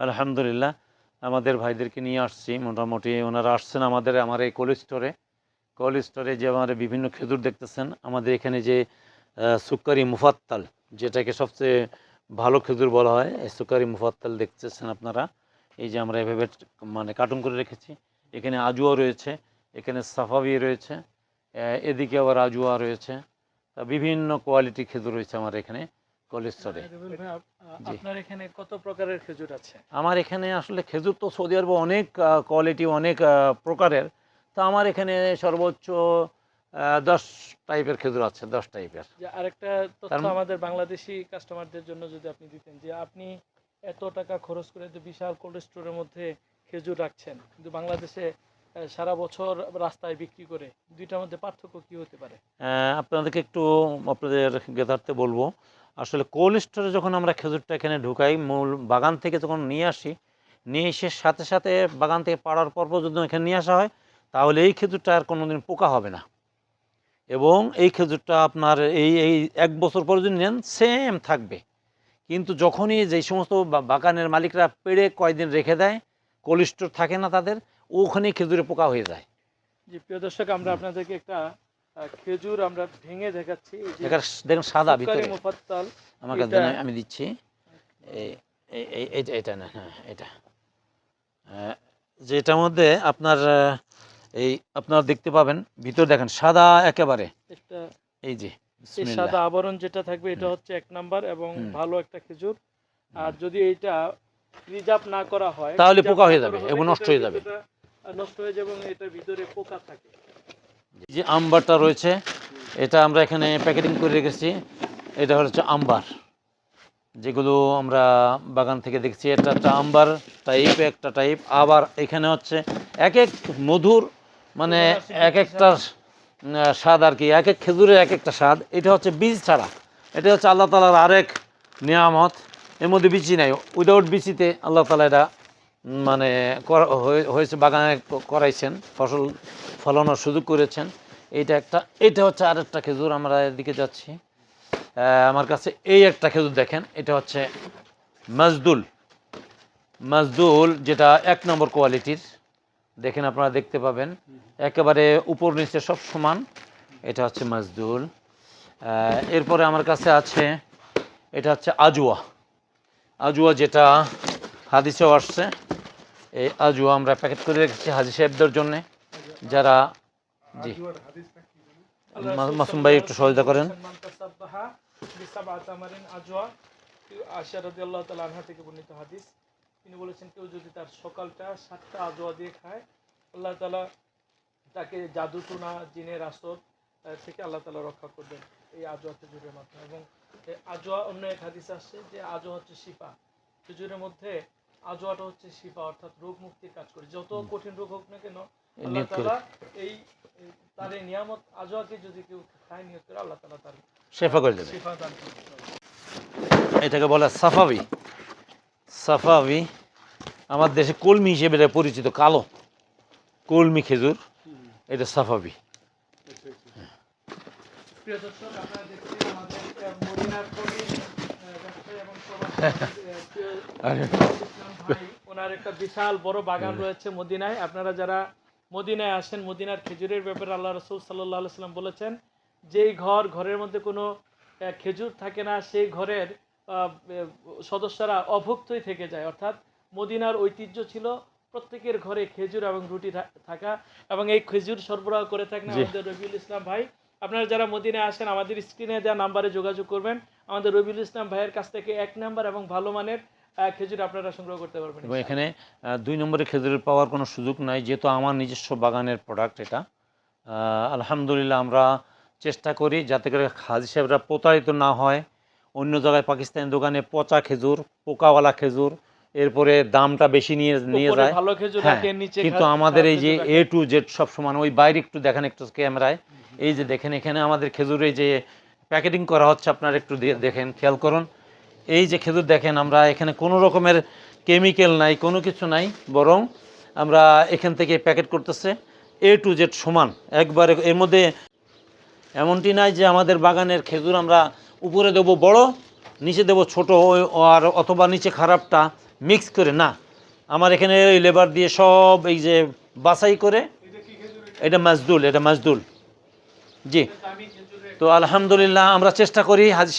আলহামদুলিল্লাহ আমাদের ভাইদেরকে নিয়ে আসছি। মোটামুটি ওনারা আসছেন আমাদের আমার এই কোল্ড স্টোরে কোল্ড স্টোরে যে আমাদের বিভিন্ন খেজুর দেখতেছেন আমাদের এখানে যে আহ, সুক্কারি মুফাত্তাল যেটাকে সবচেয়ে ভালো খেজুর বলা হয় এই সুকারি মুফাত্তাল দেখতেছেন আপনারা। এই যে আমরা এভাবে মানে কার্টুন করে রেখেছি। এখানে আজুয়া রয়েছে এখানে সাফাবি রয়েছে এদিকে আবার আজুয়া রয়েছে। বিভিন্ন কোয়ালিটি খেজুর রয়েছে আমার এখানে। কোল্ড স্টোরে রুবেল ভাই আপ- জি। আপনার এখানে কত প্রকারের খেজুর আছে? আমার এখানে আসলে খেজুর তো সৌদি আরবে অনেক কোয়ালিটি অনেক প্রকারের। তো আমার এখানে সর্বোচ্চ দশ টাইপের খেজুর আছে দশ টাইপের যে আরেকটা তথ্য আমাদের বাংলাদেশি কাস্টমারদের জন্য যদি আপনি দিতেন যে আপনি এত টাকা খরচ করে যে বিশাল কোল্ড স্টোরের মধ্যে খেজুর রাখছেন কিন্তু বাংলাদেশে সারা বছর রাস্তায় বিক্রি করে, দুইটার মধ্যে পার্থক্য কি হতে পারে? আপনাদেরকে একটু আপনাদের গেদারতে বলব, আসলে কোল্ড স্টোরে যখন আমরা খেজুরটা এখানে ঢুকাই, মূল বাগান থেকে যখন নিয়ে আসি, নিয়ে এসে সাথে সাথে বাগান থেকে পাড়ার পর যদি এখানে নিয়ে আসা হয়, তাহলে এই খেজুরটা আর কোনোদিন পোকা হবে না। এবং এই খেজুরটা আপনার এই এই এক বছর পর যদি নেন সেম থাকবে। কিন্তু যখনই যেই সমস্ত বাগানের মালিকরা পেড়ে কয়দিন রেখে দেয়, কোল্ড স্টোর থাকে না তাদের ওখানেই খেজুরে পোকা হয়ে যায়। যে প্রিয় দর্শক আমরা আপনাদেরকে একটা খেজুর আমরা ভেঙে দেখাচ্ছি। দেখুন সাদা ভিতরে। আমাকে আমি দিচ্ছি। এটা না হ্যাঁ এটা। যেটার মধ্যে আপনার এই আপনারা দেখতে পাবেন ভিতর দেখেন সাদা একেবারে। একটা এই যে সাদা আবরণ যেটা থাকবে এটা হচ্ছে এক নাম্বার এবং ভালো একটা খেজুর। আর যদি এইটা রিজার্ভ না করা হয় তাহলে পোকা হয়ে যাবে এবং নষ্ট হয়ে যাবে। নষ্ট হয়ে এবং এটার ভিতরে পোকা থাকে। যে আম্বারটা রয়েছে, এটা আমরা এখানে প্যাকেটিং করে রেখেছি। এটা হচ্ছে আম্বার। যেগুলো আমরা বাগান থেকে দেখছি, এটা একটা আম্বার টাইপ একটা টাইপ আবার এখানে হচ্ছে এক এক মধুর মানে এক একটা স্বাদ আর কি, এক এক খেজুরের এক একটা স্বাদ। এটা হচ্ছে বীজ ছাড়া। এটা হচ্ছে আল্লাহ তালার আরেক নিয়ামত। এর মধ্যে বিচি নাই। উইদাউট বিচিতে আল্লাহ তালা এটা মানে হয়ে- হয়েছে, বাগানে করাইছেন, ফসল ফলানোর সুযোগ করেছেন। এইটা একটা এটা হচ্ছে আরেকটা খেজুর, আমরা এদিকে যাচ্ছি। আমার কাছে এই একটা খেজুর দেখেন, এটা হচ্ছে মাজদুল। মাজদুল, যেটা এক নম্বর কোয়ালিটির, দেখেন আপনারা দেখতে পাবেন। একেবারে উপর নিচে সব সমান, এটা হচ্ছে মাজদুল। এরপরে আমার কাছে আছে, এটা হচ্ছে আজুয়া আজুয়া যেটা হাদিসেও আসছে। এই আজুয়া আমরা প্যাকেট করে রেখেছি হাজি সাহেবদের জন্যে। যারা জি। মাসুম ভাই একটু সহায়তা করেন। তিনি বলেছেন, কেউ যদি তার সকালটা সাতটা আজোয়া দিয়ে খায়, আল্লাহ তালা তাকে জাদুটুনা জিনের আসর থেকে আল্লাহ তালা রক্ষা করবেন এই আজওয়া খেজুরের মাধ্যমে। এবং আজোয়া অন্য এক হাদিস আসছে যে আজোয়া হচ্ছে শিফা। খেজুরের মধ্যে আজওয়াটা হচ্ছে শিফা অর্থাৎ রোগ মুক্তির কাজ করে। যত কঠিন রোগ হোক না কেন আল্লাহ তাআলা এই তার এই নিয়ামত আজওয়াকে যদি কেউ খায় নিয়ত করে আল্লাহ তাআলা তার শেফা করে দেবে। শিফা দান এটাকে বলে সাফাবি। সাফাবি আমার দেশে কলমি হিসেবে এটা পরিচিত কালো। কলমি খেজুর এটা সাফাবি। প্রিয় দর্শক আপনারা দেখছেন আমাদের মদিনার কবি ব্যবসায়ী এবং ওনার একটা বিশাল বড় বাগান রয়েছে মদিনায়। আপনারা যারা মদিনায় আসেন মদিনার খেজুরের ব্যাপারে আল্লাহ রসুল সাল্লাহ সাল্লাম বলেছেন যেই ঘর ঘরের মধ্যে কোনো খেজুর থাকে না সেই ঘরের সদস্যরা অভুক্তই থেকে যায়। অর্থাৎ মদিনার ঐতিহ্য ছিল প্রত্যেকের ঘরে খেজুর এবং রুটি থা- থাকা এবং এই খেজুর সরবরাহ করে থাকেন আমাদের রবিউল ইসলাম ভাই। আপনারা যারা মদিনায় আসেন আমাদের স্ক্রিনে দেওয়া নাম্বারে যোগাযোগ করবেন। আমাদের রবিউল ইসলাম ভাইয়ের কাছ থেকে এক নাম্বার এবং ভালো মানের খেজুর আপনারা সংগ্রহ করতে পারবেন এবং এখানে দুই নম্বরে খেজুরের পাওয়ার কোনো সুযোগ নাই যেহেতু আমার নিজস্ব বাগানের প্রোডাক্ট এটা। আলহামদুলিল্লাহ আমরা চেষ্টা করি যাতে করে হাজি সাহেবরা প্রতারিত না হয়। অন্য জায়গায় পাকিস্তানি দোকানে পচা খেজুর পোকাওয়ালা খেজুর এরপরে দামটা বেশি নিয়ে নিয়ে যায়। ভালো খেজুর হ্যাঁ, কিন্তু আমাদের এই যে এ টু জেড সব সমান ওই বাইরে একটু দেখেন একটু ক্যামেরায়। এই যে দেখেন এখানে আমাদের খেজুরে যে প্যাকেটিং করা হচ্ছে আপনারা একটু দেখেন খেয়াল করুন। এই যে খেজুর দেখেন, আমরা এখানে কোনো রকমের কেমিক্যাল নাই, কোনো কিছু নাই, বরং আমরা এখান থেকে প্যাকেট করতেছে এ টু জেড সমান। একবারে এর মধ্যে এমনটি নাই যে আমাদের বাগানের খেজুর আমরা উপরে দেবো বড়, নিচে দেবো ছোটো, আর অথবা নিচে খারাপটা মিক্স করে, না। আমার এখানে ওই লেবার দিয়ে সব এই যে বাছাই করে, এটা মাজদুল এটা মাজদুল। জি। তো আলহামদুলিল্লাহ আমরা চেষ্টা করি, হাজি